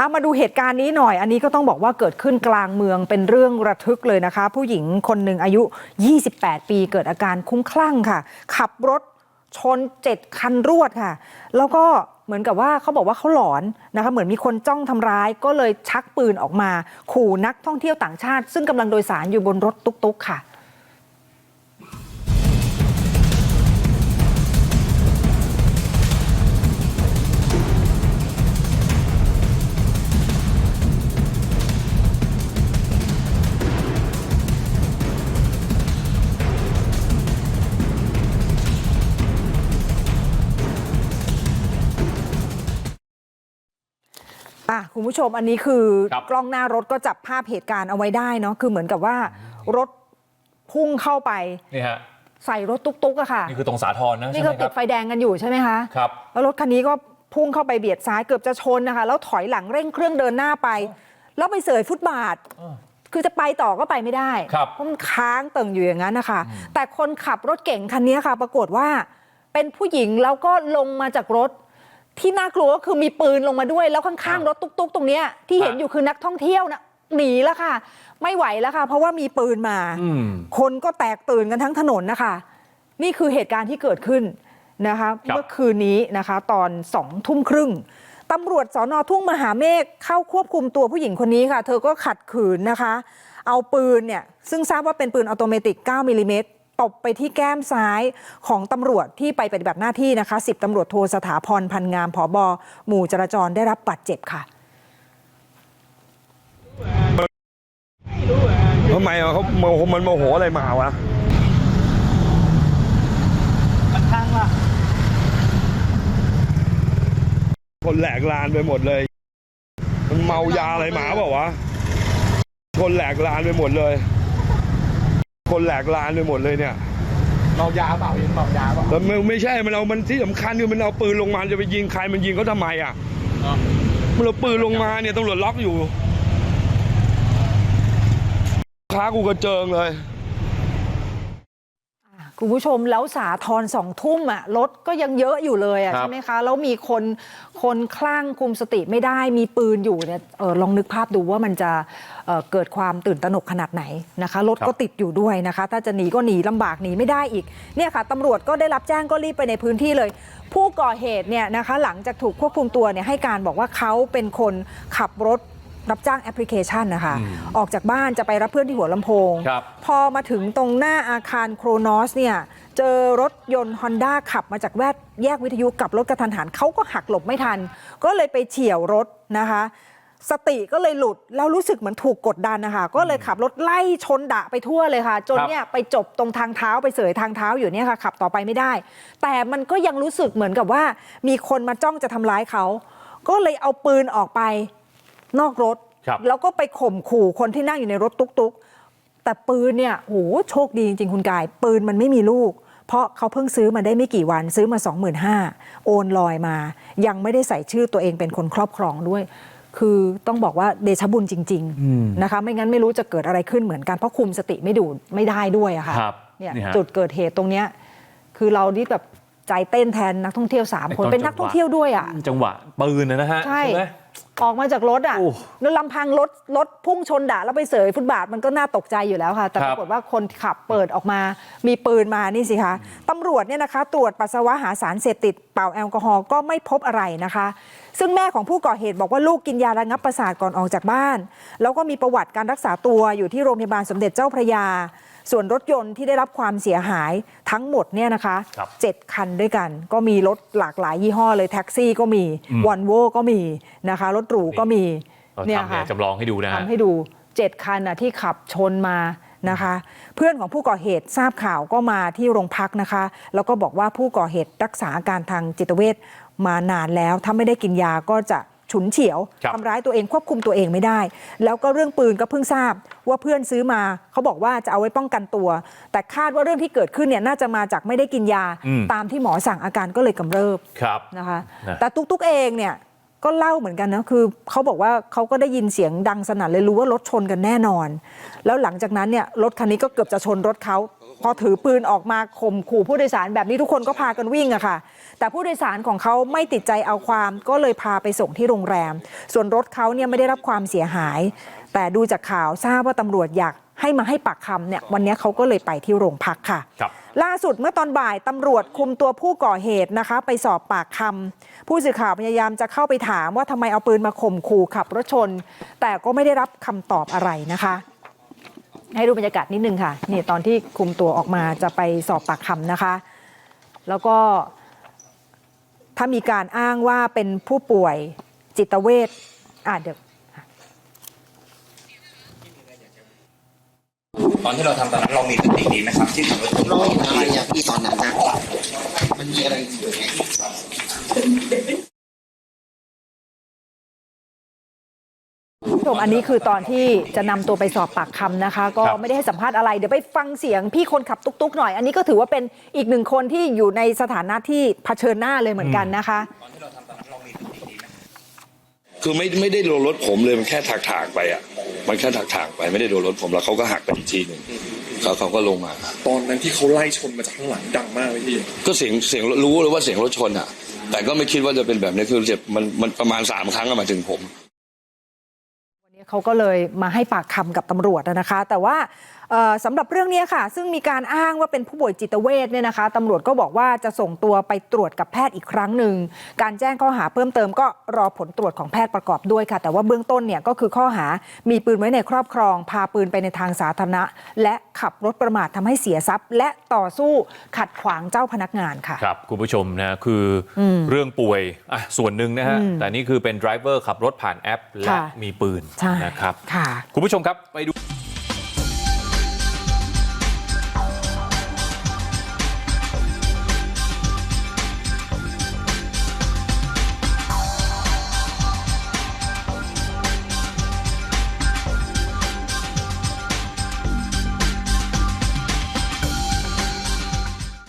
อะมาดูเหตุการณ์นี้หน่อย อันนี้ก็ต้องบอกว่าเกิดขึ้นกลางเมืองเป็นเรื่องระทึกเลยนะคะ ผู้หญิงคนหนึ่งอายุ 28 ปีเกิดอาการคุ้มคลั่งค่ะ ขับรถชน7คันรวดค่ะ แล้วก็เหมือนกับว่าเขาบอกว่าเขาหลอนนะคะเหมือนมีคนจ้องทำร้ายก็เลยชักปืนออกมา ขู่นักท่องเที่ยวต่างชาติ ซึ่งกำลังโดยสารอยู่บนรถตุ๊กๆค่ะ คุณผู้ชมอันนี้คือครับกล้องหน้ารถก็จับภาพเหตุการณ์เอาไว้ได้เนาะคือเหมือนกับว่ารถพุ่งเข้าไปนี่ฮะใส่รถตุ๊กๆอะค่ะนี่คือตรงสาทรนะนี่ใช่ไหเขามคติรัดบไฟแดงกันอยู่ใช่ไหมคะครับแล้วรถคันนี้ก็พุ่งเข้าไปเบียดซ้ายเกือบจะชนนะคะ แล้วถอยหลังเร่งเครื่องเดินหน้าไป แล้วไปเสยฟุตบาทอ้อคือจะไปต่อก็ไปไม่ได้ครับเพราะมันค้างตึงอยู่อย่างนั้นนะคะแต่คนขับรถเก่งคันนี้ค่ะ ปรากฏว่าเป็นผู้หญิงแล้วก็ลงมาจากรถ ที่น่ากลัวก็คือมีปืนลงมาด้วย แล้วข้างๆรถตุ๊กๆ ตรงเนี้ยที่เห็นอยู่คือนักท่องเที่ยวนะหนีแล้วค่ะ ไม่ไหวแล้วค่ะ เพราะว่ามีปืนมาอืมคนก็แตกตื่นกันทั้งถนนนะคะ นี่คือเหตุการณ์ที่เกิดขึ้นนะคะครับเมื่อคืนนี้นะคะ ตอนสองทุ่มครึ่งตำรวจสอนอทุ่งมหาเมฆเข้าควบคุมตัวผู้หญิงคนนี้ค่ะ เธอก็ขัดขืนนะคะ เอาปืนเนี่ยซึ่งทราบว่าเป็นปืนออโตเมติก 9มิลลิเมตร ตบไปที่แก้มซ้ายของตำรวจที่ไปปฏิบัติหน้าที่นะคะ10ตำรวจโทสถาพรพันงามผอบอหมู่จราจรได้รับบาดเจ็บค่ะทำไมอะเขาโมโหมันโมโหอะไรมาวะคนแหลกลานไปหมดเลย มันเมายาอะไรมาเปล่าวะ คนแหลกลานไปหมดเลย คนแหลกลานไปหมดเลยเนี่ยเมายาเปล่ายิงเมายาเปล่าแล้วไม่ไม่ใช่มันเอามันที่สำคัญคือมันเอาปืนลงมาจะไปยิงใครมันยิงเขาทำไมอะมันเอาปืนลงมาเนี่ยตำรวจล็อกอยู่ค้ากูกระเจิงเลย คุณผู้ชมแล้วสาทรสองทุ่มอะรถก็ยังเยอะอยู่เลยอะครับ ใช่ไหมคะแล้วมีคนคนคลั่งคุมสติไม่ได้มีปืนอยู่เนี่ยเออลองนึกภาพดูว่ามันจะเอ่อเกิดความตื่นตระหนกขนาดไหนนะคะรถก็ติดอยู่ด้วยนะคะ ถ้าจะหนีก็หนีลำบากหนีไม่ได้อีกเนี่ยค่ะตำรวจก็ได้รับแจ้งก็รีบไปในพื้นที่เลย ผู้ก่อเหตุเนี่ยนะคะหลังจากถูกควบคุมตัวเนี่ยให้การบอกว่าเขาเป็นคนขับรถ รับจ้างแอปพลิเคชันนะคะอืมออกจากบ้านจะไปรับเพื่อนที่หัวลำโพงครับพอมาถึงตรงหน้าอาคารโครนอสเนี่ย เจอรถยนต์ฮอนด้าขับมาจากแวดแยกวิทยุกลับรถกระทันหันเขาก็หักหลบไม่ทัน ก็เลยไปเฉี่ยวรถนะคะ สติก็เลยหลุด แล้วรู้สึกเหมือนถูกกดดันนะคะ ก็เลยขับรถไล่ชนดะไปทั่วเลยค่ะ จนครับเนี่ยไปจบตรงทางเท้าไปเสยทางเท้าอยู่เนี่ยค่ะ ขับต่อไปไม่ได้ แต่มันก็ยังรู้สึกเหมือนกับว่า มีคนมาจ้องจะทำร้ายเขาก็เลยเอาปืนออกไป นอกรถครับแล้วก็ไปข่มขู่คนที่นั่งอยู่ในรถตุ๊กๆ แต่ปืนเนี่ยโหโชคดีจริง ๆ คุณกาย ปืนมันไม่มีลูก เพราะเขาเพิ่งซื้อมาได้ไม่กี่วันซื้อมา 25,000โอนลอยมา ยังไม่ได้ใส่ชื่อตัวเองเป็นคนครอบครองด้วย คือต้องบอกว่าเดชะบุญจริงอืมๆนะคะ ไม่งั้นไม่รู้จะเกิดอะไรขึ้นเหมือนกันเพราะคุมสติไม่ดูไม่ได้ด้วยอะค่ะครับเนี่ยนี่ฮะจุดเกิดเหตุตรงเนี้ยคือเรานี่แบบใจเต้นแทนนักท่องเที่ยวสามคนเป็นนักท่องเที่ยวด้วยอะจังหวะปืนนะฮะใช่ไหม ออกมาจากรถอะโอ้แล้วลำพังรถรถพุ่งชนดะแล้วไปเสยฟุตบาทมันก็น่าตกใจอยู่แล้วค่ะ แต่คปรับรากฏว่าคนขับเปิดออกมามีปืนมานี่สิคะตำรวจเนี่ยนะคะตรวจปัสสาวะหาสารเสพติดเป่าแอลกอฮอล์ก็ไม่พบอะไรนะคะ ซึ่งแม่ของผู้ก่อเหตุบอกว่าลูกกินยาระงับประสาทก่อนออกจากบ้าน แล้วก็มีประวัติการรักษาตัวอยู่ที่โรงพยาบาลสมเด็จเจ้าพระยา ส่วนรถยนต์ที่ได้รับความเสียหายทั้งหมดเนี่ยนะคะครับเจ็ดคันด้วยกัน ก็มีรถหลากหลายยี่ห้อเลยแท็กซี่ก็มีอืมวอนโวก็มีนะคะ รถหรูก็มีเราเนี่ยทำเนี่ค่ะยจำลองให้ดูนะฮะทำให้ดูเจ็ดคันน่ะที่ขับชนมานะคะ เพื่อนของผู้ก่อเหตุทราบข่าวก็มาที่โรงพักนะคะ แล้วก็บอกว่าผู้ก่อเหตุรักษาอาการทางจิตเวชมานานแล้ว ถ้าไม่ได้กินยาก็จะ ฉุนเฉียวครับทำร้ายตัวเองควบคุมตัวเองไม่ได้ แล้วก็เรื่องปืนก็เพิ่งทราบว่าเพื่อนซื้อมาเขาบอกว่าจะเอาไว้ป้องกันตัว แต่คาดว่าเรื่องที่เกิดขึ้นเนี่ยน่าจะมาจากไม่ได้กินยาอืมตามที่หมอสั่งอาการก็เลยกำเริบครับนะคะนะแต่ตุ๊กๆเองเนี่ยก็เล่าเหมือนกันนะคือเขาบอกว่าเขาก็ได้ยินเสียงดังสนั่นเลยรู้ว่ารถชนกันแน่นอน แล้วหลังจากนั้นเนี่ยรถคันนี้ก็เกือบจะชนรถเขา พอถือปืนออกมาข่มขู่ผู้โดยสารแบบนี้ทุกคนก็พากันวิ่งอะค่ะ แต่ผู้โดยสารของเขาไม่ติดใจเอาความก็เลยพาไปส่งที่โรงแรม ส่วนรถเขาเนี่ยไม่ได้รับความเสียหาย แต่ดูจากข่าวทราบว่าตำรวจอยากให้มาให้ปากคำเนี่ยวันนี้เขาก็เลยไปที่โรงพักค่ะครับล่าสุดเมื่อตอนบ่ายตำรวจคุมตัวผู้ก่อเหตุนะคะ ไปสอบปากคำผู้สื่อข่าวพยายามจะเข้าไปถามว่าทำไมเอาปืนมาข่มขู่ขับรถชน แต่ก็ไม่ได้รับคำตอบอะไรนะคะ ให้ดูบรรยากาศนิดนึงค่ะนี่ตอนที่คุมตัวออกมาจะไปสอบปากคำนะคะ แล้วก็ถ้ามีการอ้างว่าเป็นผู้ป่วยจิตเวชอะเดี๋ยวตอนที่เราทำตอนนั้นเรามีสติดีไหมครับ ที่ขับรถชนเราเห็นอะไรอย่างที่ตอนนั้นนะมันมีอะไรอยู่ไง ชมอันนี้คือตอนที่จะนำตัวไปสอบปากคำนะคะ ก็ครับไม่ได้ให้สัมภาษณ์อะไรเดี๋ยวไปฟังเสียงพี่คนขับตุ๊กๆหน่อย อันนี้ก็ถือว่าเป็นอีกหนึ่งคนที่อยู่ในสถานะที่เผชิญหน้าเลยเหมือนกันนะคะตอนที่เราทำตอนนั้นเรามีสติดีไหมคือไม่ไม่ได้โดนรถผมเลยมันแค่ถากถากๆไปอะ มันแค่ถากถากๆไปไม่ได้โดนรถผมแล้วเขาก็หักไปอีกทีหนึ่งเขาเขาก็ลงมา ตอนนั้นที่เขาไล่ชนมาจากข้างหลังดังมากเลยพี่ก็เสียงเสียงรู้เลยว่าเสียงรถชนอะ แต่ก็ไม่คิดว่าจะเป็นแบบนี้คือเจ็บมันมันประมาณสามครั้งอะมาถึงผมวันนี้ เขาก็เลยมาให้ปากคำกับตำรวจนะคะ แต่ว่า สำหรับเรื่องนี้ค่ะ ซึ่งมีการอ้างว่าเป็นผู้ป่วยจิตเวชเนี่ยนะคะตำรวจก็บอกว่าจะส่งตัวไปตรวจกับแพทย์อีกครั้งหนึ่ง การแจ้งข้อหาเพิ่มเติมก็รอผลตรวจของแพทย์ประกอบด้วยค่ะ แต่ว่าเบื้องต้นเนี่ยก็คือข้อหามีปืนไว้ในครอบครอง พาปืนไปในทางสาธารณะ และขับรถประมาททำให้เสียทรัพย์ และต่อสู้ขัดขวางเจ้าพนักงานค่ะครับคุณผู้ชมนะคืออเรื่องป่วยอะส่วนหนึ่งนะฮะแต่นี่คือเป็นไดรเวอร์ขับรถผ่านแอปและค่ะมีปืนใช่นะครับค่ะคุณผู้ชมครับไปดู